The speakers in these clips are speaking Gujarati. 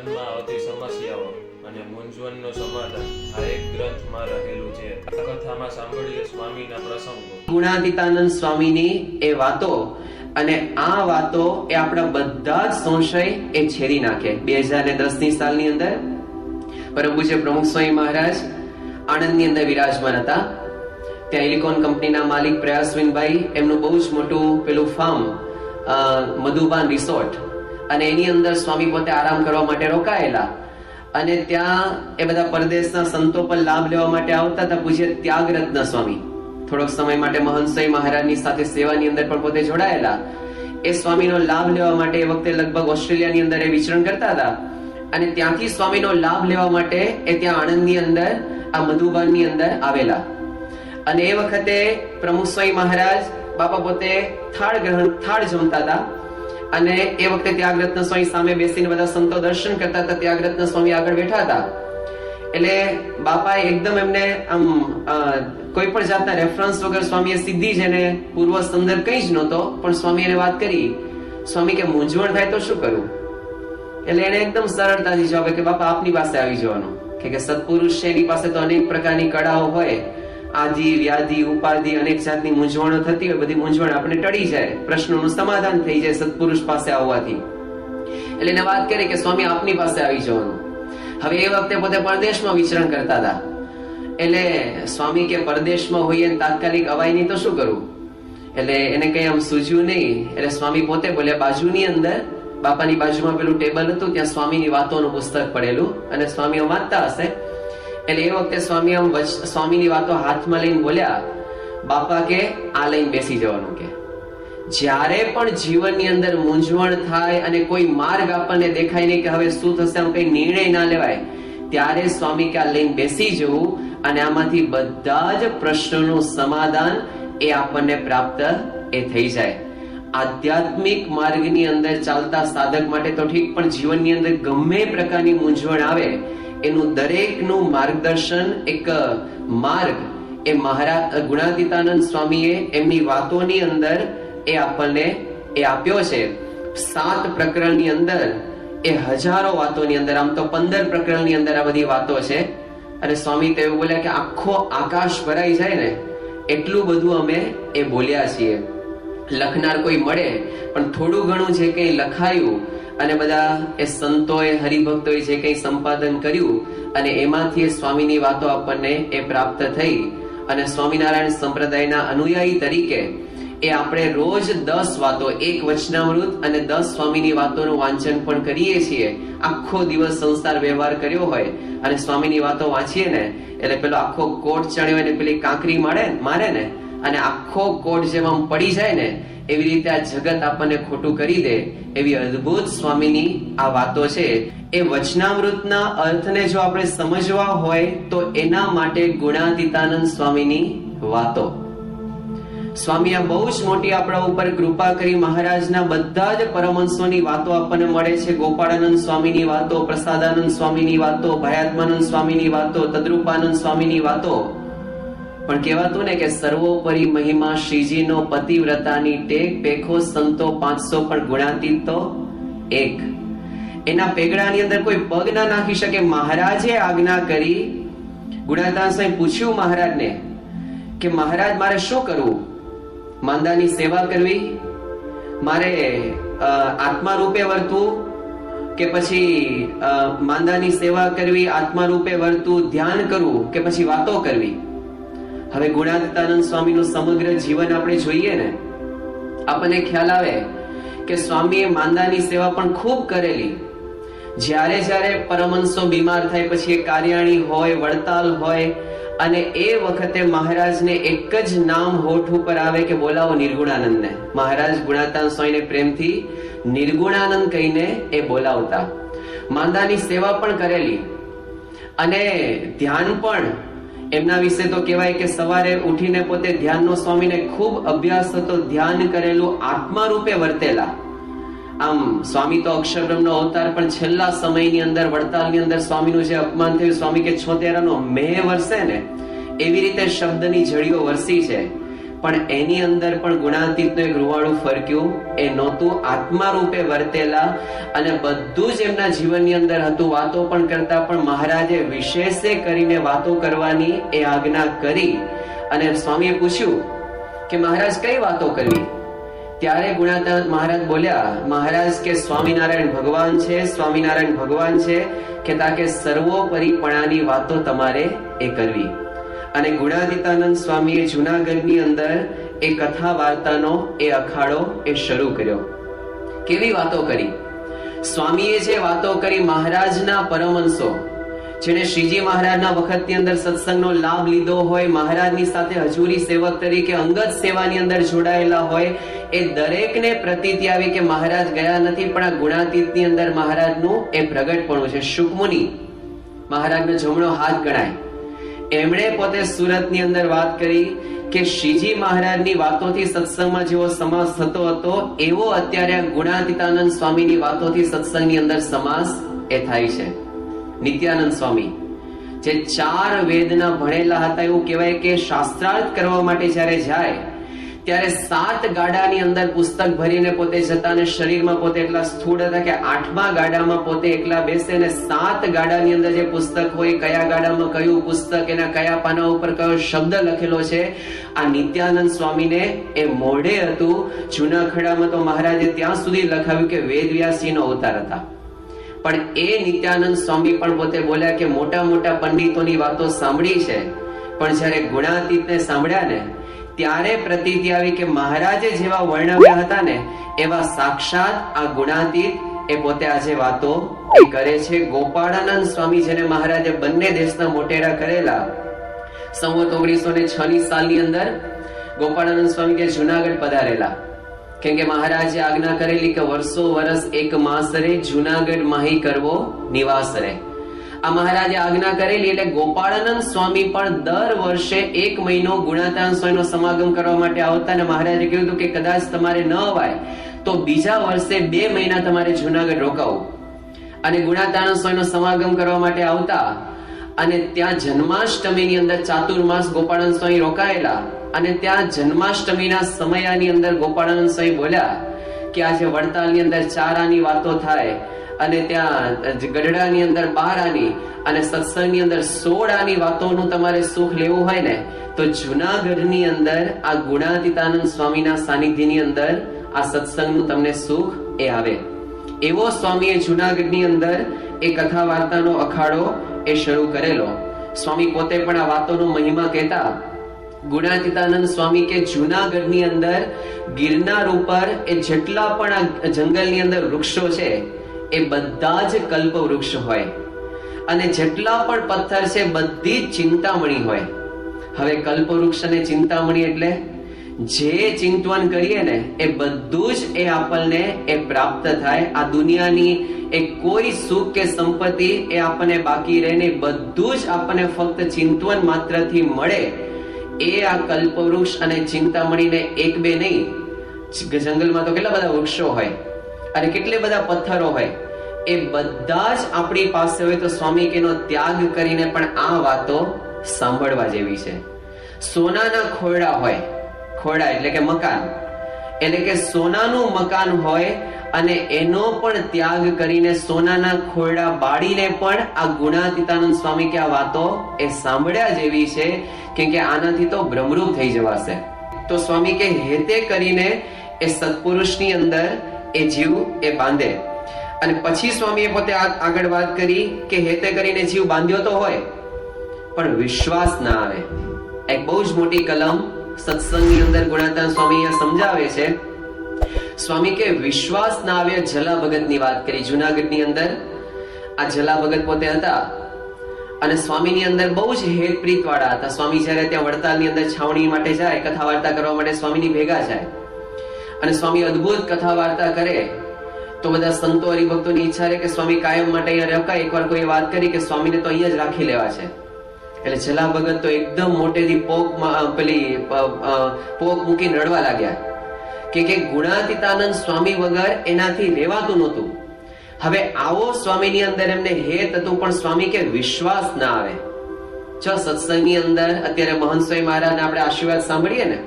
જીવનમાં આવતી સમસ્યાઓ અને મૂંઝવણનું સમાધાન આ એક ગ્રંથમાં રહેલું છે. કથામાં સાંભળીએ સ્વામીના પ્રસંગો. ગુણાતીતાનંદ સ્વામીની એ વાતો અને આ વાતો એ આપણા બધા જ સંશય એ છેરી નાખે. બે હજાર ને દસની સાલની અંદર પરમ પૂજ્ય પ્રમુખ સ્વામી મહારાજ આણંદની અંદર વિરાજમાન હતા. ત્યાં ઇલિકોન કંપનીના માલિક પ્રયાસવિનભાઈ, એમનું બહુ જ મોટું પેલું ફાર્મ મધુબાન રિસોર્ટ અને એની અંદર સ્વામી પોતે આરામ કરવા માટે રોકાયેલા. અને ત્યાં એ બધા પરદેશના સંતો પર લાભ લેવા માટે આવતા હતા. પૂજ્ય ત્યાગરત્ન સ્વામી. થોડોક સમય માટે મહંસઈ મહારાજની સાથે સેવાની અંદર પણ પોતે જોડાયેલા. એ સ્વામીનો લાભ લેવા માટે એ વખતે લગભગ ઓસ્ટ્રેલિયાની અંદર એ વિચરણ કરતા હતા. અને ત્યાંથી સ્વામીનો લાભ લેવા માટે એ ત્યાં આણંદની અંદર, આ મધુબાનની અંદર આવેલા. અને એ વખતે પ્રમુખ સ્વામી મહારાજ બાપા પોતે થાળ ગ્રહણ, થાળ જમતા હતા. અને એ વખતે ત્યાગરત્ન સ્વામી સામે બેસીને બધા સંતો દર્શન કરતા હતા. ત્યાગરત્ન સ્વામી આગળ બેઠા હતા. એટલે બાપાએ એકદમ એમને આમ કોઈ પણ જાતના રેફરન્સ વગર સ્વામીએ સીધી જ એને પૂર્વ સંદર્ભ કઈ જ નહોતો, પણ સ્વામી એને વાત કરી. સ્વામી કે, મૂંઝવણ થાય તો શું કરું? એટલે એને એકદમ સરળતાથી જવાબ કે, બાપા, આપની પાસે આવી જવાનું. કે, સત્પુરુષ છે, એની પાસે તો અનેક પ્રકારની કળાઓ હોય. આદિ વ્યાધિ, ઉપાધિ, અનેક જાતની મૂંઝવણો થતી હોય, બધી મૂંઝવણ આપણે ટળી જાય. પ્રશ્નોનું સમાધાન થઈ જાય સત્પુરુષ પાસે આવવાથી. એટલે એને વાત કરી કે, સ્વામી, આપની પાસે આવી જવાનું. હવે એ વખતે પોતે પરદેશમાં વિચરણ કરતા હતા. એટલે સ્વામી કે, પરદેશમાં હોઈએ તાત્કાલિક અવાય નહીં તો શું કરવું એટલે એને કઈ આમ સૂઝ્યું નહીં. એટલે સ્વામી પોતે બોલ્યા, બાજુની અંદર, બાપાની બાજુમાં પેલું ટેબલ હતું, ત્યાં સ્વામીની વાતોનું પુસ્તક પડેલું અને સ્વામીઓ વાંચતા હશે. એટલે એ વખતે સ્વામી આમ સ્વામીની વાતો હાથમાં લઈને બોલ્યા, બાપા કે, આ લઈને બેસી જવાનું કે. જ્યારે પણ જીવનની અંદર મૂંઝવણ થાય અને કોઈ માર્ગ આપણને દેખાય નહીં કે હવે શું થશે, આમ કઈ નિર્ણય ના લેવાય, ત્યારે સ્વામી કે, આ લઈને બેસી જવું અને આમાંથી બધા જ પ્રશ્નોનું સમાધાન એ આપણને પ્રાપ્ત એ થઈ જાય. આધ્યાત્મિક માર્ગની અંદર ચાલતા સાધક માટે તો ઠીક, પણ જીવનની અંદર ગમે પ્રકારની મૂંઝવણ આવે એનું દરેકનું માર્ગદર્શન એક માર્ગ. એ મહારાજ ગુણાતીતાનંદ સ્વામીએ એમની વાતોની અંદર એ આપણને એ આપ્યો છે. સાત પ્રકરણની અંદર એ હજારો વાતોની અંદર, આમ તો પંદર પ્રકરણની અંદર આ બધી વાતો છે. અને સ્વામી તો એવું બોલ્યા કે આખો આકાશ ભરાઈ જાય ને, એટલું બધું અમે એ બોલ્યા છીએ. લખનાર કોઈ મળે, પણ થોડું ઘણું જે કંઈ લખાયું અને બધા એ સંતોએ, હરિભક્તોએ જે કંઈ સંપાદન કર્યું અને એમાંથી સ્વામીની વાતો આપણને એ પ્રાપ્ત થઈ અને સ્વામિનારાયણ સંપ્રદાયના અનુયાયી તરીકે એ આપણે રોજ દસ વાતો, એક વચનામૃત અને દસ સ્વામીની વાતોનું વાંચન પણ કરીએ છીએ. આખો દિવસ સંસાર વ્યવહાર કર્યો હોય અને સ્વામીની વાતો વાંચીએ ને, એટલે પેલો આખો કોટ ચણ્યો અને પેલી કાંકરી મારે મારે ને, અને આખો કોટ જેમ પડી જાય ને એવી રીતે આ જગત આપણને ખોટું કરી દે એવી અદ્ભુત સ્વામીની આ વાતો છે. એ વચનામૃતના અર્થને જો આપણે સમજવા હોય તો એના માટે ગુણાતીતાનંદ સ્વામીની વાતો. સ્વામી આ બહુ જ મોટી આપણા ઉપર કૃપા કરી મહારાજના બધા જ પરમહંસોની વાતો આપણને મળે છે. ગોપાળાનંદ સ્વામીની વાતો, પ્રસાદાનંદ સ્વામીની વાતો, ભયાત્માનંદ સ્વામીની વાતો, તદ્રુપાનંદ સ્વામીની વાતો. પણ કહેવાતું ને કે સર્વોપરી મહિમા શ્રીજીનો પતિવ્રતાની ટેક પેખો સંતો પાંચસો પણ ગુણાતીત તો એક. એના પેગડાની અંદર કોઈ પગ ના નાખી શકે? મહારાજે આજ્ઞા કરી. ગુણાતાન સાહેબ પૂછ્યું મહારાજને કે મહારાજ, મારે શું કરવું? માંદાની સેવા કરવી? મારે આત્મા રૂપે વર્તવું કે પછી માંદાની સેવા કરવી, આત્મા રૂપે વર્તવું ધ્યાન કરવું? કે પછી વાતો કરવી? હવે ગુણાતીતાનંદ સ્વામીનું સમગ્ર જીવન આપણે જોઈએ ને, આપણને ખ્યાલ આવે કે સ્વામીએ માંદાની સેવા પણ ખૂબ કરેલી. જ્યારે જ્યારે પરમહંસો બીમાર થાય પછી એ કાર્યાણી હોય, વડતાલ હોય, અને એ વખતે મહારાજને એક જ નામ હોઠ ઉપર આવે કે બોલાવો નિર્ગુણાનંદને. મહારાજ ગુણાતાન સ્વામીને પ્રેમથી નિર્ગુણાનંદ કહીને એ બોલાવતા. માંદાની સેવા પણ કરેલી. અને ધ્યાન પણ એમના વિશે તો કહેવાય કે સવારે ઉઠીને પોતે ધ્યાનનો સ્વામીને ખૂબ અભ્યાસ હતો, ધ્યાન કરેલું, આત્મા રૂપે વર્તેલા. આમ સ્વામી તો અક્ષરબ્રહ્મનો અવતાર પણ છેલ્લા સમયની અંદર, વડતાલની અંદર સ્વામીનું જે અપમાન થયું, સ્વામી કે છોતેરાનો મેં વરસે ને, એવી રીતે શબ્દની જડીઓ વરસી છે. પણ એની અંદર પણ ગુણાતીતનું એક રૂવાળું ફરક્યું. એ નહોતું આત્મા રૂપે વર્તેલા અને બધું જ એમના જીવનની અંદર હતું. વાતો પણ કરતા પણ મહારાજે વિશેષે કરીને વાતો કરવાની એ આજ્ઞા કરી. અને સ્વામીએ પૂછ્યું કે મહારાજ કઈ વાતો કરવી ત્યારે ગુણાતીત મહારાજ બોલ્યા, મહારાજ કે સ્વામિનારાયણ ભગવાન છે, સ્વામિનારાયણ ભગવાન છે કે તાકે સર્વોપરીપણાની વાતો તમારે એ કરવી. અને ગુણાતીતાનંદ સ્વામીએ જુનાગઢની અંદર એ કથા વાર્તાનો એ અખાડો એ શરૂ કર્યો. કેવી વાતો કરી? સ્વામીએ જે વાતો કરી મહારાજના પરમંશો જેને શ્રીજી મહારાજના વખતની અંદર સત્સંગનો લાભ લીધો હોય, મહારાજની સાથે હજુરી સેવક તરીકે, અંગત સેવાની અંદર જોડાયેલા હોય, એ દરેકને પ્રતીતિ આવી કે મહારાજ ગયા નથી, પણ આ ગુણાતીતની અંદર મહારાજનું એ પ્રગટપણું છે. શુકમુનિ, મહારાજનો જમણો હાથ ગણાય. એમણે પોતે સુરતની અંદર વાત કરી કે શ્રીજી મહારાજની વાતોથી સત્સંગમાં જેવો સમાસ થતો હતો, એવો અત્યારે ગુણાતીતાનંદ સ્વામીની વાતોથી સત્સંગની અંદર સમાસ એ થાય છે. નિત્યાનંદ સ્વામી, જે ચાર વેદના ભણેલા હતા એવું કહેવાય કે શાસ્ત્રાર્થ કરવા માટે જ્યારે જાય ત્યારે સાત ગાડાની અંદર પુસ્તક ભરીને પોતે જતા અને શરીરમાં પોતે એટલા સ્થૂળ હતા કે આઠમા ગાડામાં પોતે એકલા બેસે અને સાત ગાડાની અંદર જે પુસ્તક હોય, કયા ગાડામાં કયું પુસ્તક, એના કયા પાના ઉપર કયો શબ્દ લખેલો છે, આ નિત્યાનંદ સ્વામીને એ મોઢે હતું. જૂના ખડામાં તો મહારાજે ત્યાં સુધી લખાવ્યું કે વેદવ્યાસીનો અવતાર હતા. પણ એ નિત્યાનંદ સ્વામી પણ પોતે બોલ્યા કે મોટા મોટા પંડિતોની વાતો સાંભળી છે. પણ જ્યારે ગુણાતીતને સાંભળ્યા ને ત્યારે પ્રતીતિ આવી કે મહારાજે જેવા વર્ણવ્યા હતા ને, એવા સાક્ષાત આ ગુણાતીત એ પોતે આજે વાતો કરે છે. ગોપાળાનંદ સ્વામી જેને મહારાજે બંને દેશના મોટેરા કરેલા સંવત ઓગણીસો ને છ ની સાલની અંદર ગોપાળાનંદ સ્વામી કે જુનાગઢ પધારેલા. કેમ કે મહારાજે આજ્ઞા કરેલી કે વર્ષો વર્ષ એક માસ રે જુનાગઢ માહી કરવો નિવાસ રે આ મહારાજે આજ્ઞા કરેલી એટલે ગોપાળાનંદ સ્વામી પણ દર વર્ષે એક મહિનો ગુણાતાન સ્વામીનો સમાગમ કરવા માટે આવતા અને મહારાજે કહ્યું હતું કે કદાચ તમારે ન અવાય, તો બીજા વર્ષે બે મહિના તમારે જુનાગઢ રોકાવું. અને ગુણાતાન સ્વામીનો સમાગમ કરવા માટે આવતા અને ત્યાં જન્માષ્ટમીની અંદર ચાતુર્માસ ગોપાળાનંદ સ્વામી રોકાયેલા અને ત્યાં જન્માષ્ટમીના સમયાની અંદર ગોપાળાનંદ સ્વામી બોલ્યા કે આજે વડતાલની અંદર ચાર આની વાતો થાય અને ત્યાં ગઢડાની અંદર બાર આની અને સત્સંગની અંદર સોળ આની વાતોનું તમારે સુખ લેવું હોય ને, તો જુનાગઢની અંદર, આ ગુણાતીતાનંદ સ્વામીના સાનિધ્યની અંદર આ સત્સંગનું તમને સુખ એ આવે. એવો સ્વામીએ જુનાગઢની અંદર એ કથા વાર્તાનો અખાડો એ શરૂ કરેલો. સ્વામી પોતે પણ આ વાતોનો મહિમા કહેતા, ગુણાતીતાનંદ સ્વામી કે જુનાગઢની અંદર ગિરનાર ઉપર એ જેટલા પણ આ જંગલની અંદર વૃક્ષો છે એ બધા જ કલ્પ વૃક્ષ હોય. અને જેટલા પણ પથ્થર છે, બધી જ ચિંતામણી હોય. હવે કલ્પવૃક્ષ અને ચિંતામણી એટલે જે ચિંતવન કરીએ ને, એ બધું જ એ આપણને એ પ્રાપ્ત થાય. આ દુનિયાની એ કોઈ સુખ કે સંપત્તિ એ આપણને બાકી રહે નહીં બધું જ આપણને ફક્ત ચિંતવન માત્રથી મળે એ આ કલ્પવૃક્ષ અને ચિંતામણીને એક બે નહીં. જંગલમાં તો કેટલા બધા વૃક્ષો હોય. અને કેટલે બધા પથ્થરો હોય, એ બધા જ આપણી પાસે હોય તો સ્વામી કેનો ત્યાગ કરીને પણ આ વાતો સાંભળવા જેવી છે. સોનાના ખોરડા હોય, ખોરડા એટલે કે મકાન, એટલે કે સોનાનું મકાન હોય અને એનો પણ ત્યાગ કરીને સોનાના ખોરડા બાળીને પણ આ ગુણાતીતાનંદ સ્વામી કે આ વાતો એ સાંભળ્યા જેવી છે, કેમ કે આનાથી તો ભ્રમરૂપ થઈ જવાશે. તો સ્વામી કે હેતે કરીને એ સત્પુરુષની અંદર એ જીવ એ બાંધે. અને પછી સ્વામીએ પોતે આગળ વાત કરી કે હેતે કરીને જીવ બાંધ્યો તો હોય, પણ વિશ્વાસ ના આવે. એક બહુ જ મોટી કલમ સત્સંગની અંદર ગુણાતાન સ્વામી સમજાવે છે. સ્વામી કે વિશ્વાસ ના આવે જલા ભગતની વાત કરી જુનાગઢની અંદર. આ જલા ભગત પોતે હતા. અને સ્વામીની અંદર બહુ જ હેતપ્રીત વાળા હતા. સ્વામી જ્યારે ત્યાં વડતાલની અંદર છાવણી માટે જાય કથા વાર્તા કરવા માટે સ્વામીની ભેગા જાય અને સ્વામી અદ્ભુત કથા વાર્તા કરે. તો બધા સંતો હરિભક્તોની ઈચ્છા રહે કે સ્વામી કાયમ માટે અહીંયા રોકાય એકવાર કોઈ વાત કરી કે સ્વામીને તો અહીંયા જ રાખી લેવા છે. એટલે જલા ભગત તો એકદમ મોટેથી પોક પેલી પોક મૂકીને રડવા લાગ્યા. કે કે ગુણાતીતાનંદ સ્વામી વગર એનાથી રહેવાતું નહોતું. હવે આવો સ્વામીની અંદર એમને હેત હતું, પણ સ્વામી કે વિશ્વાસ ના આવે. છ સત્સંગની અંદર અત્યારે મહંત સ્વામી મહારાજના આપણે આશીર્વાદ સાંભળીએ ને?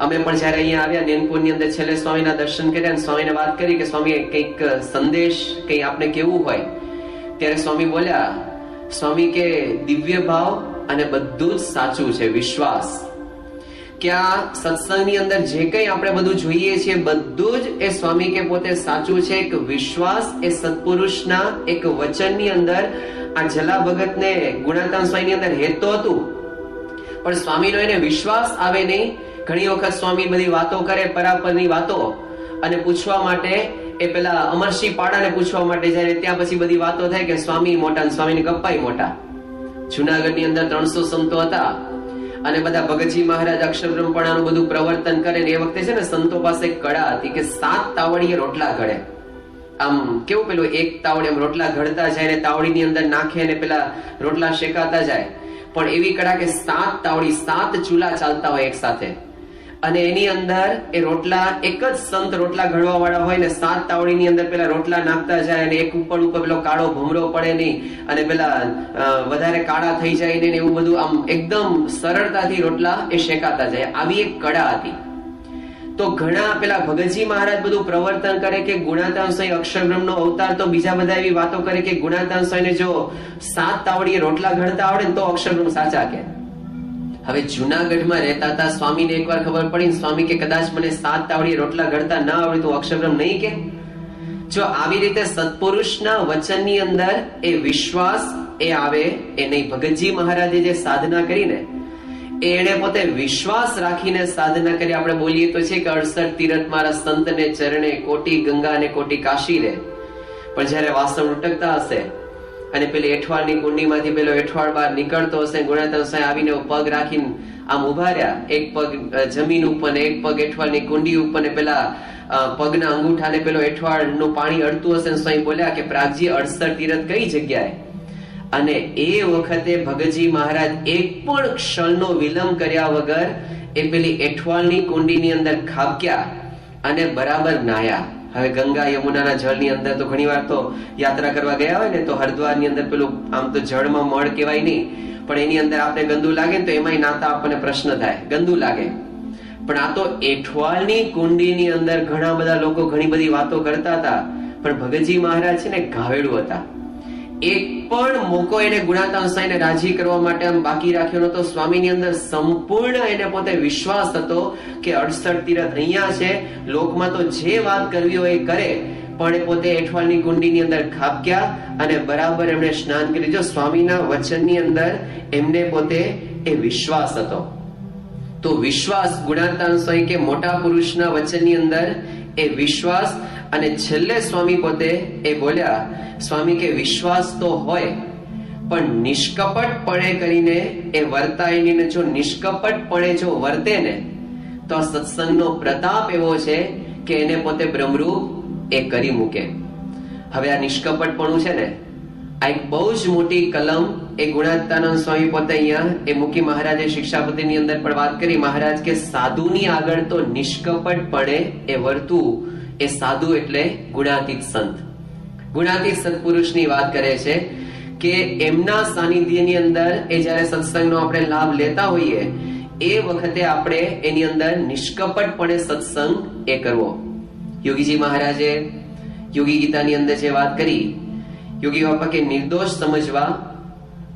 અમે પણ જયારે અહીંયા આવ્યા નેનપુરની અંદર છેલ્લે સ્વામીના દર્શન કર્યા અને સ્વામીને વાત કરી કે સ્વામી કંઈક સંદેશ, કંઈ આપને કેવું હોય? ત્યારે સ્વામી બોલ્યા, સ્વામી કે, દિવ્ય ભાવ અને બધું જ સાચું છે, વિશ્વાસ. કે આ સત્સંગની અંદર જે કંઈ આપણે બધું જોઈએ છીએ, બધું જ એ સ્વામી કે પોતે સાચું છે. એક વિશ્વાસ, એ સત્પુરુષના એક વચનની અંદર આ જલા ભગતને ગુણાતાન સ્વામીની અંદર હેતો હતું. પણ સ્વામીનો એને વિશ્વાસ આવે નહીં. ઘણી વખત સ્વામી બધી વાતો કરે, પરાપરની વાતો, અને પૂછવા માટે એ પેલા અમરસિંહ પાડાને પૂછવા માટે જાય ત્યાં પછી બધી વાતો થાય કે સ્વામી મોટા ને સ્વામીને ગપ્પાઈ મોટા. જુનાગઢની અંદર ત્રણસો સંતો હતા, અને બધા ભગતજી મહારાજ અક્ષરબ્રહ્મપણાનું બધું પ્રવર્તન કરે ને એ વખતે છે ને સંતો પાસે કળા હતી કે સાત તાવડીએ રોટલા ઘડે. આમ કેવું પેલું એક તાવડે આમ રોટલા ઘડતા જાય ને તાવડીની અંદર નાખે ને પેલા રોટલા શેકાતા જાય. પણ એવી કળા કે સાત તાવડી, સાત ચૂલા ચાલતા હોય એક સાથે. અને એની અંદર એ રોટલા, એક જ સંત રોટલા ઘડવા વાળા હોય ને સાત તાવડીની અંદર પેલા રોટલા નાખતા જાય અને એક ઉપર ઉપર પેલો કાળો ભમરો પડે નહીં અને પેલા વધારે કાળા થઈ જાય ને એવું બધું આમ એકદમ સરળતાથી રોટલા એ શેકાતા જાય. આવી એક કળા હતી. તો ઘણા પેલા ભગતજી મહારાજ બધું પ્રવર્તન કરે કે ગુણાતાંશય અક્ષરબ્રહ્મ નો અવતાર તો બીજા બધા એવી વાતો કરે કે ગુણાતાંશય ને જો સાત તાવડીએ રોટલા ઘડતા આવડે ને તો અક્ષરબ્રહ્મ સાચા કે હવે જુનાગઢમાં રહેતા હતા સ્વામીને એકવાર ખબર પડી સ્વામી કે કદાચ મને સાત તાવડીએ રોટલા ઘડતા ના આવડે તો અક્ષરબ્રહ્મ નહીં કે? જો આવી રીતે સત્પુરુષના વચનની અંદર એ વિશ્વાસ એ આવે, એ નહીં. ભગતજી મહારાજે જે સાધના કરીને એણે પોતે વિશ્વાસ રાખીને સાધના કરી. આપણે બોલીએ તો છે કે અડસઠ તીરથ મારા સંતને ચરણે કોટી ગંગા અને કોટી કાશી રે પણ જ્યારે વાસણ ઉટકતા હશે અને પેલી એઠવાડની કુંડીમાંથી પેલો એઠવાડ બહાર નીકળતો હશે, ગુણાતર સાહેબ આવીને પગ રાખીને આમ ઊભા રહ્યા. એક પગ જમીન ઉપર ને એક પગ એઠવાડની કુંડી ઉપર ને પેલા પગના અંગૂઠાને પેલો એઠવાડનું પાણી અડતું હશે ને સ્વામી બોલ્યા કે પ્રાગજી, અડસર તીરથ કઈ જગ્યાએ? અને એ વખતે ભગતજી મહારાજ એક પણ ક્ષણનો વિલંબ કર્યા વગર એ પેલી એઠવાળની કુંડીની અંદર ખાબક્યા અને બરાબર નાયા હવે ગંગા યમુનાના જળની અંદર તો ઘણીવાર તો યાત્રા કરવા ગયા હોય ને, તો હરિદ્વારની અંદર પેલું આમ તો જળમાં મળ કહેવાય નહીં, પણ એની અંદર આપણે ગંદુ લાગે તો એમાંય નાતા આપણને પ્રશ્ન થાય, ગંદુ લાગે. પણ આ તો એઠવાલની કુંડીની અંદર ઘણા બધા લોકો ઘણી બધી વાતો કરતા હતા, પણ ભગતજી મહારાજ છે ને ગાવેડું હતા. એક પણ મોકો એને ગુણાતા સ્વામીને રાજી કરવા માટે આમ બાકી રાખ્યો નતો સ્વામીની અંદર સંપૂર્ણ એને પોતે વિશ્વાસ હતો કે અડસઠ તીરથ અહીંયા છે. લોકમાં તો જે વાત કરવી હોય એ કરે. પણ એ પોતે એઠવાલની કુંડીની અંદર ખાબક્યા અને બરાબર એમણે સ્નાન કરી જો સ્વામીના વચનની અંદર એમને પોતે એ વિશ્વાસ હતો. તો વિશ્વાસ સ્વામી કે મોટા પુરુષના વચનની અંદર એ વિશ્વાસ અને છેલ્લે સ્વામી પોતે એ બોલ્યા, સ્વામી, કે વિશ્વાસ તો હોય, પણ નિષ્કપટપણે કરીને એ વર્તાય ને જો નિષ્કપટપણે જો વર્તે ને, તો આ સત્સંગનો પ્રતાપ એવો છે કે એને પોતે બ્રહ્મરૂપ એ કરી મૂકે. હવે આ નિષ્કપટપણું છે ને, આ એક બહુ જ મોટી કલમ એ ગુણાત્તાનંદ સ્વામી પોતે અહીંયા એ મૂકી મહારાજે શિક્ષાપતિની અંદર પણ વાત કરી, મહારાજ, કે સાધુની આગળ તો નિષ્કપટપણે એ વર્તું, એ સાધુ એટલે ગુણાતીત સંત. ગુણાતીત સત્પુરુષની વાત કરે છે કે એમના સાનિધ્યની અંદર એ જ્યારે સત્સંગનો આપણે લાભ લેતા હોઈએ, એ વખતે આપણે એની અંદર નિષ્કપટપણે સત્સંગ એ કરવો. યોગીજી મહારાજે યોગી ગીતાની અંદર જે વાત કરી, યોગી બાપા, કે નિર્દોષ સમજવા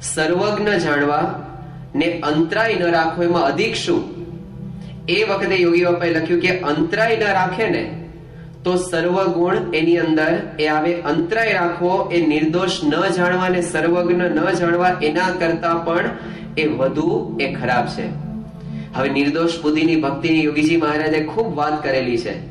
સર્વજ્ઞ જાણવા ને અંતરાય ન રાખવો એમાં અધિક શું? એ વખતે યોગી બાપાએ લખ્યું કે અંતરાય ન રાખે ને, તો સર્વ ગુણ એની અંદર એ આવે અંતરાય રાખવો એ નિર્દોષ ન જાણવા ને સર્વજ્ઞ ન જાણવા એના કરતા પણ એ વધુ એ ખરાબ છે. હવે નિર્દોષ બુદ્ધિની ભક્તિની યોગીજી મહારાજે ખૂબ વાત કરેલી છે.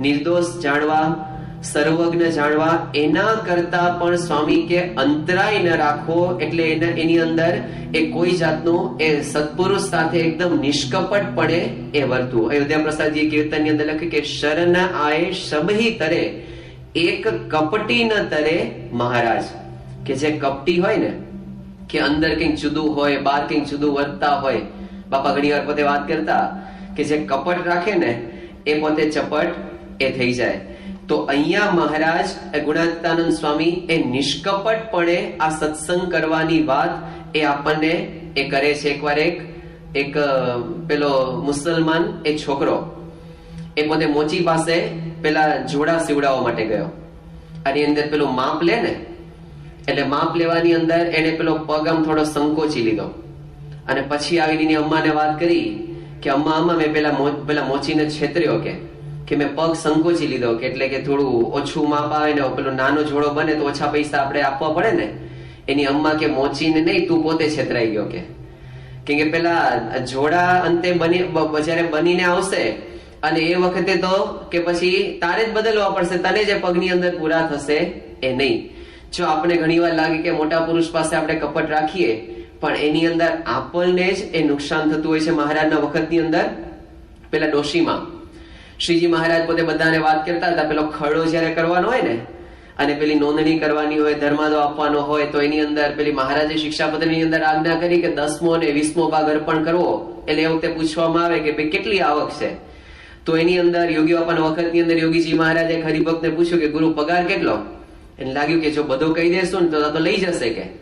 નિર્દોષ જાણવા સર્વજ્ઞ જાણવા એના કરતા પણ સ્વામી કે અંતરાય ન રાખવો એટલે એના અંદર એ કોઈ જાતનું એ સત્પુરુષ સાથે એકદમ નિષ્કપટપણે એ વર્તવું અયોધ્યા પ્રસાદજી કીર્તનની અંદર લખે કે શરણ આય શબહી તરે, એક કપટી ન તરે મહારાજ. કે જે કપટી હોય ને, કે અંદર કંઈક જુદું હોય, બહાર કંઈક જુદું વર્તતા હોય. બાપા ઘણી વાર પોતે વાત કરતા કે જે કપટ રાખે ને, એ પોતે ચપટ એ થઈ જાય. તો અહીંયા મહારાજ ગુણાત્તાનંદ સ્વામી એ નિષ્કપટપણે આ સત્સંગ કરવાની વાત એ આપણને એ કરે છે એકવાર એક એક પેલો મુસલમાન એ છોકરો એ પોતે મોચી પાસે પેલા જોડા સીવડાવવા માટે ગયો. આની અંદર પેલું માપ લે ને, એટલે માપ લેવાની અંદર એને પેલો પગ આમ થોડો સંકોચી લીધો. અને પછી આવીને અમ્માને વાત કરી કે, અમ્મા અમ્મા, મેં પેલા પેલા મોચીને છેતર્યો કે. કે મેં પગ સંકોચી લીધો કે એટલે કે થોડું ઓછું માપ આવે ને પેલો નાનો જોડો બને તો ઓછા પૈસા આપણે આપવા પડે ને, એની અમ્મા કે મોચીને નહીં, તું પોતે છેતરાઈ ગયો કે. કેમ કે પેલા જોડા અંતે બની જ્યારે બનીને આવશે, અને એ વખતે તો કે પછી તારે જ બદલવા પડશે, તને જે પગની અંદર પૂરા થશે, એ નહીં. જો આપણે ઘણીવાર લાગે કે મોટા પુરુષ પાસે આપણે કપટ રાખીએ, પણ એની અંદર આપણને જ એ નુકસાન થતું હોય છે મહારાજના વખતની અંદર, પેલા ડોશીમાં. શ્રીજી મહારાજ પોતે બધાને વાત કરતા હતા, પેલો ખરડો જ્યારે કરવાનો હોય ને, અને પેલી નોંધણી કરવાની હોય, ધર્માદો આપવાનો હોય, તો એની અંદર પેલી મહારાજે શિક્ષાપત્રની અંદર આજ્ઞા કરી કે દસમો અને વીસમો ભાગ અર્પણ કરવો. એટલે એ વખતે પૂછવામાં આવે કે ભાઈ કેટલી આવક છે? તો એની અંદર યોગી બાપાના વખતની અંદર યોગીજી મહારાજે હરિભક્તને પૂછ્યું કે ગુરુ પગાર કેટલો? એને લાગ્યું કે જો બધો કહી દેશું ને તો લઈ જશે કે.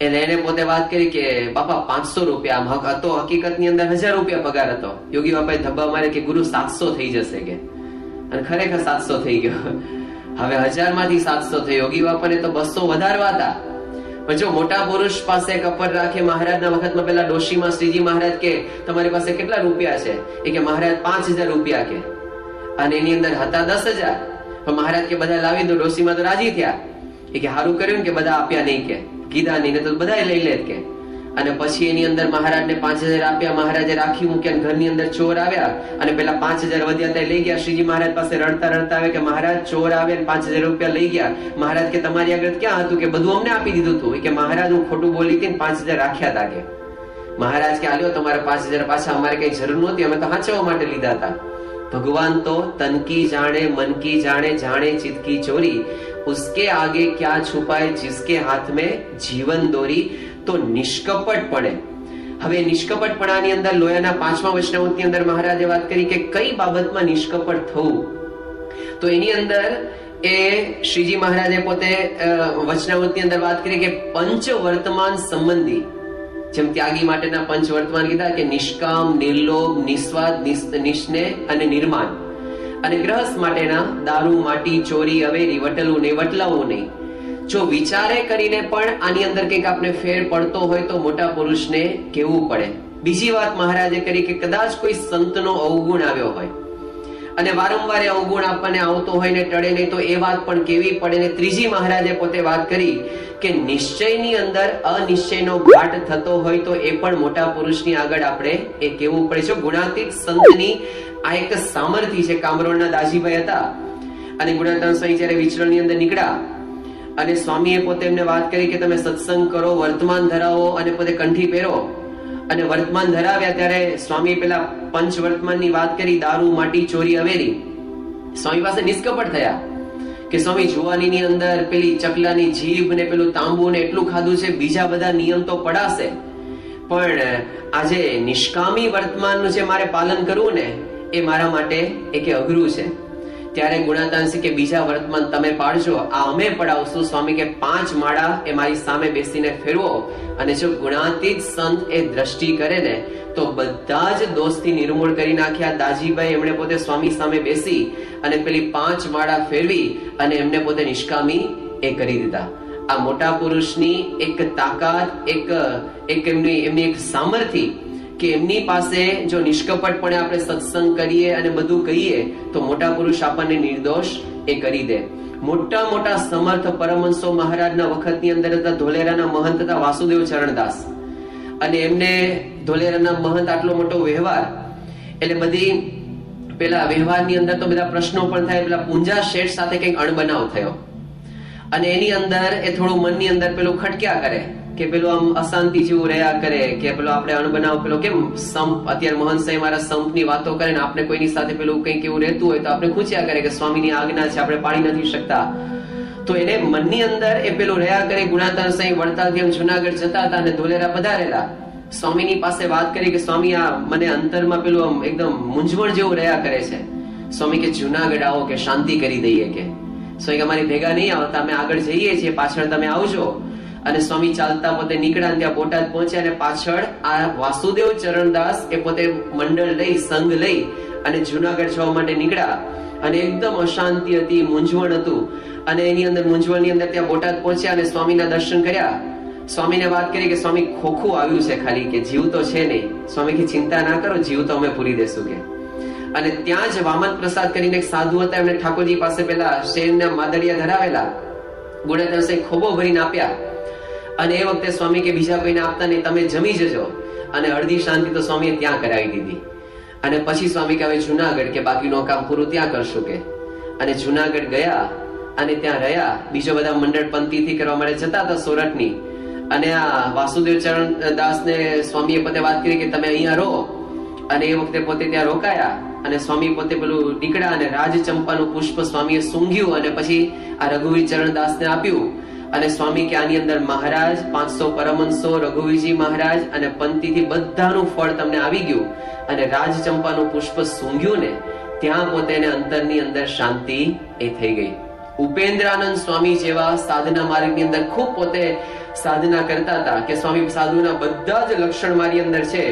એટલે એને પોતે વાત કરી કે, બાપા, પાંચસો રૂપિયા આમ હક હતો, હકીકતની અંદર હજાર રૂપિયા પગાર હતો. યોગી બાપાએ ધબ્બા મારે કે, ગુરુ, સાતસો થઈ જશે કે. અને ખરેખર સાતસો થઈ ગયો. હવે હજારમાંથી સાતસો થયો. યોગી બાપાને તો બસો વધારવા હતા. પણ જો મોટા પુરુષ પાસે કપડ રાખે, મહારાજના વખતમાં પેલા ડોશીમાં શ્રીજી મહારાજ કે, તમારી પાસે કેટલા રૂપિયા છે? એ કે, મહારાજ, પાંચ હજાર રૂપિયા કે. અને એની અંદર હતા દસ હજાર. પણ મહારાજ કે, બધા લાવી દો ડોશીમાં તો રાજી થયા. એ કે સારું કર્યું ને કે, બધા આપ્યા નહીં કે. કીધા નહીં ને તો બધા લઈ લેત કે. અને પછી એની અંદર મહારાજને પાંચ હજાર આપ્યા. મહારાજે રાખી મૂક્યા ઘરની અંદર ચોર આવ્યા. અને પેલા પાંચ હજાર વધ્યા ત્યાં લઈ ગયા. શ્રીજી મહારાજ પાસે રડતા રડતા આવે કે મહારાજ, ચોર આવે પાંચ હજાર રૂપિયા લઈ ગયા. મહારાજ કે તમારી આગળ ક્યાં હતું કે બધું અમને આપી દીધું હતું? કે મહારાજ, હું ખોટું બોલી હતી પાંચ હજાર રાખ્યા હતા કે. મહારાજ કે આલ્યો, તમારે પાંચ હજાર પાછા અમારે કઈ જરૂર નહોતી. અમે તો હાચવવા માટે લીધા હતા ભગવાન તો તનકી જાણે, મન કી જાણે જાણે ચિતકી ચોરી. उसके आगे क्या छुपाए जिसके हाथ में जीवन દોરી તો નિષ્કપટપણે હવે નિષ્કપટપણાની અંદર લોયાના પાંચમા વૈષ્ણવની અંદર મહારાજે વાત કરી કે કઈ બાબતમાં નિષ્કપટ થવું તો એની અંદર એ શ્રીજી મહારાજે પોતે અ, વચનાવૃત્તિની અંદર વાત કરી કે પંચ વર્તમાન સંબંધી જેમ ત્યાગી માટેના પંચ વર્તમાન કીધા કે નિષ્કામ નિર્લોભ નિસ્વાદ નિસ- નિષ્ને અને નિર્માણ અને ગ્રહસ્થ માટેના દારૂ, માટી, ચોરી અવેરી વટલું ને વટલાવું નહીં. જો વિચારે કરીને પણ આની અંદર કંઈક આપણે ફેર પડતો હોય તો મોટા પુરુષને કહેવું પડે. બીજી વાત મહારાજે કરી કે કદાચ કોઈ સંતનો અવગુણ આવ્યો હોય અને વારંવાર અવગુણ આપણને આવતો હોય ને ટળે નહીં તો એ વાત પણ કેવી પડે ને ત્રીજી મહારાજે પોતે વાત કરી કે નિશ્ચયની અંદર અનિશ્ચયનો ઘાટ થતો હોય તો એ પણ મોટા પુરુષની આગળ આપણે એ કેવું પડે. છે ગુણાતીત સંતની આ એક સામર્થિ છે કામરોળના દાજીભાઈ હતા. અને ગુણાતન સ્વામી જ્યારે વિચરણની અંદર નીકળ્યા, અને સ્વામીએ પોતે એમને વાત કરી કે તમે સત્સંગ કરો, વર્તમાન ધરાવો અને પોતે કંઠી પહેરો. અને વર્તમાન ધરાવ્યા ત્યારે સ્વામી પેલા પંચ વર્તમાનની વાત કરી, દારૂ, માટી, ચોરી અવેરી સ્વામી પાસે નિષ્કપટ થયા કે સ્વામી જુવાનીની અંદર પેલી ચકલાની જીભ ને પેલું તાંબુ ને એટલું ખાધું છે, બીજા બધા નિયમ તો પડાશે. પણ આજે નિષ્કામી વર્તમાનનું જે મારે પાલન કરવું ને એ મારા માટે એક અઘરું છે. ત્યારે ગુણાતાંશી કે બીજા વર્તમાન તમે પાડજો. આ અમે પડાવશું. સ્વામી કે પાંચ માળા એ મારી સામે બેસીને ફેરવો. અને જો ગુણાતીત સંત એ દ્રષ્ટિ કરે ને, તો બધા જ દોસ્તી નિર્મૂળ કરી નાખ્યા દાજીભાઈ. એમણે પોતે સ્વામી સામે બેસી અને પેલી પાંચ માળા ફેરવી અને એમને પોતે નિષ્કામી એ કરી દીધા. આ મોટા પુરુષની એક તાકાત, એક એક એમની એમની એક સામર્થ્ય કે એમની પાસે જો નિષ્કપટપણે આપણે સત્સંગ કરીએ અને બધું કહીએ, તો મોટા પુરુષ આપણને નિર્દોષ એ કરી દે. મોટા મોટા સમર્થ પરમહંસો મહારાજના વખતની અંદર હતા, ધોલેરાના મહંત હતા, વાસુદેવ ચરણદાસ. અને એમને ધોલેરાના મહંત આટલો મોટો વ્યવહાર, એટલે બધી પેલા વ્યવહારની અંદર તો બધા પ્રશ્નો પણ થાય, પેલા પૂંજા શેઠ સાથે કંઈક અણબનાવ થયો. અને એની અંદર એ થોડું મનની અંદર પેલું ખટક્યા કરે. કે પેલું આમ અશાંતિ જેવું રહ્યા કરે, કે પેલો આપણે અણબનાવ પેલો કેમ સંપ? અત્યારે મોહન સાહેબ મારા સંપની વાતો કરે ને, આપણે કોઈની સાથે પેલું કંઈક એવું રહેતું હોય તો આપણે ખૂંચ્યા કરે કે સ્વામીની આજ્ઞા છે, આપણે પાડી નથી શકતા. તો એને મનની અંદર એ પેલું રહ્યા કરે, ગુણાતાર સાંઈ વડતાલથી એમ જુનાગઢ જતા હતા અને ધોલેરા પધારેલા. સ્વામીની પાસે વાત કરી કે સ્વામી, આ મને અંતરમાં પેલું આમ એકદમ મૂંઝવણ જેવું રહ્યા કરે છે. સ્વામી કે, જુનાગઢ આવો કે, શાંતિ કરી દઈએ કે. સ્વામી અમારી ભેગા નહીં આવતા, અમે આગળ જઈએ છીએ, પાછળ તમે આવજો. અને સ્વામી ચાલતા પોતે નીકળ્યા ત્યાં બોટાદ પહોંચ્યા અને પાછળ આ વાસુદેવ ચરણદાસ એ પોતે મંડળ લઈ, સંઘ લઈ અને જુનાગઢ જવા માટે નીકળ્યા. અને એકદમ અશાંતિ હતી, મૂંઝવણ હતું. અને એની અંદર મૂંઝવણની અંદર ત્યાં બોટાદ પહોંચ્યા અને સ્વામીના દર્શન કર્યા. સ્વામીને વાત કરી કે, સ્વામી, ખોખું આવ્યું છે ખાલી કે જીવ તો છે નહીં. સ્વામી કે ચિંતા ના કરો, જીવ તો અમે પૂરી દેશું કે. અને ત્યાં જ વામન પ્રસાદ કરીને એક સાધુ હતા, એમણે ઠાકોરજી પાસે પેલા શેરના માદડિયા ધરાવેલા. ગુણાદાસે ખોબો ભરીને આપ્યા. અને એ વખતે સ્વામી કે બીજા કોઈને આપતા નહીં, તમે જમી જજો. અને અડધી શાંતિ તો સ્વામીએ ત્યાં કરાવી દીધી. અને પછી સ્વામી કે હવે જુનાગઢ કે બાકીનું કામ પૂરું, ત્યાં કરશું કે. અને જુનાગઢ ગયા અને ત્યાં રહ્યા. બીજો બધા મંડળ પંક્તિથી કરવા માટે જતા હતા સોરઠની. અને આ વાસુદેવ ચરણ દાસને સ્વામીએ પોતે વાત કરી કે, તમે અહીંયા રહો. અને એ વખતે પોતે ત્યાં રોકાયા. અને સ્વામી પોતે પેલું નીકળ્યા અને રાજચંપાનું પુષ્પ સ્વામીએ સૂંઘ્યું અને પછી આ રઘુવીર ચરણ દાસને આપ્યું. અને સ્વામી કે આની અંદર મહારાજ, પાંચસો પરમહંસો, રઘુવીરજી મહારાજ અને પંક્તિથી બધાનું ફળ તમને આવી ગયું. અને રાજચંપાનું પુષ્પ સૂંઘ્યું ને, ત્યાં પોતે અંતરની અંદર શાંતિ એ થઈ ગઈ. ઉપેન્દ્રાનંદ સ્વામી જેવા સાધના માર્ગની અંદર ખૂબ પોતે સાધના કરતા હતા કે સ્વામી સાધુના બધા જ લક્ષણ મારી અંદર છે,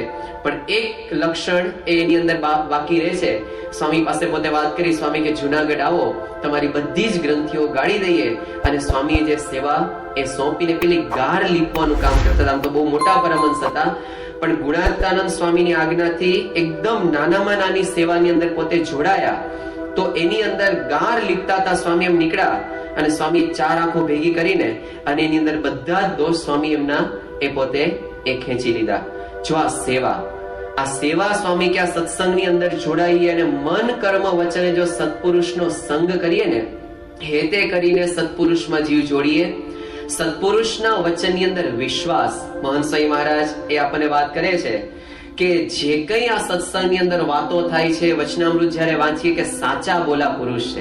પણ એક લક્ષણ એની અંદર બાકી રહે છે. સ્વામી પાસે પોતે વાત કરી, સ્વામી કે જુનાગઢ આવો, તમારી બધી જ ગ્રંથિઓ ગાળી દઈએ અને સ્વામીએ જે સેવા એ સોંપીને પેલી ગાર લીપવાનું કામ કરતા હતા. તો બહુ મોટા પરમહંસ હતા. પણ ગુણાતાનંદ સ્વામીની આજ્ઞાથી એકદમ નાનામાં નાની સેવાની અંદર પોતે જોડાયા. તો એની અંદર ગાર લીપતા હતા સ્વામી એમ નીકળ્યા અને સ્વામી ચાર આંખો ભેગી કરીને અને એની અંદર બધા દોષ સ્વામી એમના એ પોતે એ ખેંચી લીધા. જો આ સેવા આ સેવા સ્વામી કે આ સત્સંગની અંદર જોડાઈએ અને મન કર્મ વચને જો સત્પુરુષનો સંગ કરીએ ને, હેતે કરીને સત્પુરુષમાં જીવ જોડીએ, સત્પુરુષના વચનની અંદર વિશ્વાસ, મહંત મહારાજ એ આપણને વાત કરે છે કે જે કંઈ આ સત્સંગની અંદર વાતો થાય છે, વચનામૃત જ્યારે વાંચીએ કે સાચા બોલા પુરુષ છે.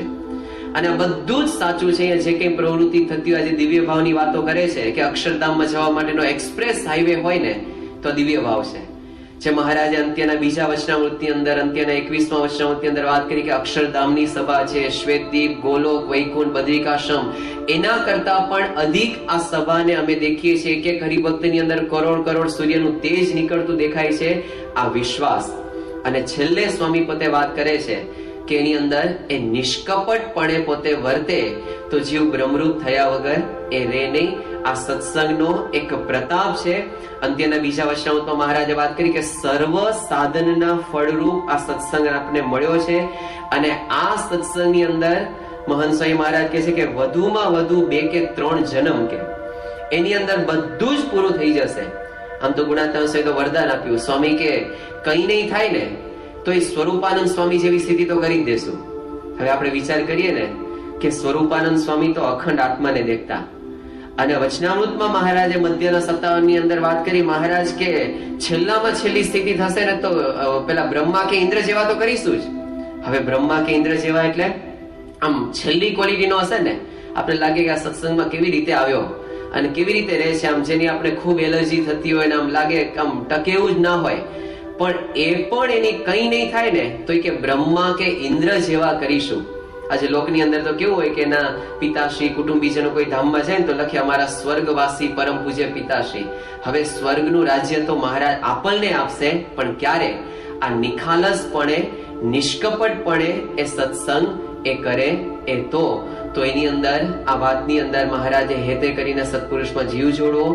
અને બધું જ સાચું છે જે કંઈ પ્રવૃત્તિ થતી હોય, આજે દિવ્ય ભાવની વાતો કરે છે, કે અક્ષરધામમાં જવા માટેનો એક્સપ્રેસ હાઈવે હોય ને, તો દિવ્ય ભાવ છે. જે મહારાજે અંત્યના બીજા વચનામૃતની અંદર, અંત્યના એકવીસમાં વચનામૃતની અંદર વાત કરી કે અક્ષરધામની સભા છે, શ્વેતદીપ, ગોલોક, વૈકુંઠ, બદ્રિકાશ્રમ. એના કરતા પણ અધિક આ સભાને અમે દેખીએ છીએ કે હરિભક્તની અંદર કરોડ કરોડ સૂર્યનું તેજ નીકળતું દેખાય છે આ વિશ્વાસ. અને છેલ્લે સ્વામી પોતે વાત કરે છે કે એની અંદર એ નિષ્કપટપણે પોતે વર્તે, તો જીવ બ્રહ્મરૂપ થયા વગર એ રે નહીં. આ સત્સંગનો એક પ્રતાપ છે. અંત્યના બીજા વચનામૃતમાં મહારાજે વાત કરી કે સર્વ સાધનના ફળરૂપ આ સત્સંગ આપને મળ્યો છે. અને આ સત્સંગની અંદર મહંત સ્વામી મહારાજ કહે છે કે વધુમાં વધુ બે કે ત્રણ જન્મ કે. એની અંદર બધું જ પૂરું થઈ જશે. આમ તો ગુણાત્મા તો વરદાન આપ્યું. સ્વામી કે, કઈ નહીં થાય ને તો એ સ્વરૂપાનંદ સ્વામી જેવી સ્થિતિ તો કરી દેશું. હવે આપણે વિચાર કરીએ ને કે સ્વરૂપાનંદ સ્વામી તો અખંડ આત્માને દેખતા. અને વચનામૃતમાં મહારાજે મધ્યના સત્તાવનની અંદર વાત કરી, મહારાજ કે છેલ્લામાં છેલ્લી સ્થિતિ થશે ને તો પેલા બ્રહ્મા કે ઇન્દ્ર જેવા તો કરીશું જ. હવે બ્રહ્મા કે ઇન્દ્ર જેવા એટલે આમ છેલ્લી ક્વોલિટીનો હશે ને, આપણે લાગે કે આ સત્સંગમાં કેવી રીતે આવ્યો? અને કેવી રીતે રહે છે? આમ જેની આપણે ખૂબ એલર્જી થતી હોય ને આમ લાગે આમ ટકે એવું જ ના હોય. પણ એ પણ એની કઈ નહીં થાય ને, તો એ કે બ્રહ્મા કે ઇન્દ્ર જેવા કરીશું. આજે લોકની અંદર તો કેવું હોય કે ના, પિતાશ્રી, કુટુંબીજનો કોઈ ધામમાં જાય ને તો લખે, અમારા સ્વર્ગવાસી પરમ પૂજ્ય પિતાશ્રી. હવે સ્વર્ગનું રાજ્ય તો મહારાજ આપણને આપશે, પણ ક્યારે? આ નિખાલસપણે, નિષ્કપટપણે એ સત્સંગ એ કરે, એ તો. તો એની અંદર, આ વાતની અંદર મહારાજે હેતે કરીને સત્પુરુષમાં જીવ જોડવો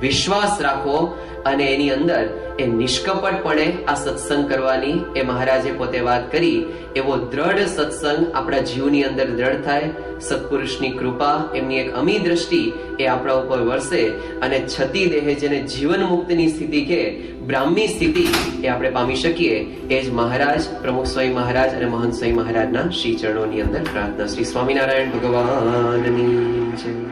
વિશ્વાસ રાખવો અને એની અંદર એ નિષ્કપટપણે આ સત્સંગ કરવાની એ મહારાજે પોતે વાત કરી, એવો દ્રઢ સત્સંગ આપણા જીવની અંદર દ્રઢ થાય. સત્પુરુષની કૃપા, એમની એક અમી દ્રષ્ટિ એ આપણા ઉપર વરસે અને છતી દેહે જેને જીવન મુક્તની સ્થિતિ કે બ્રાહ્મી સ્થિતિ એ આપણે પામી શકીએ, એ જ મહારાજ, પ્રમુખ સ્વામી મહારાજ અને મહંત સ્વામી મહારાજના શ્રી ચરણોની અંદર પ્રાર્થના. શ્રી સ્વામિનારાયણ ભગવાનની જય.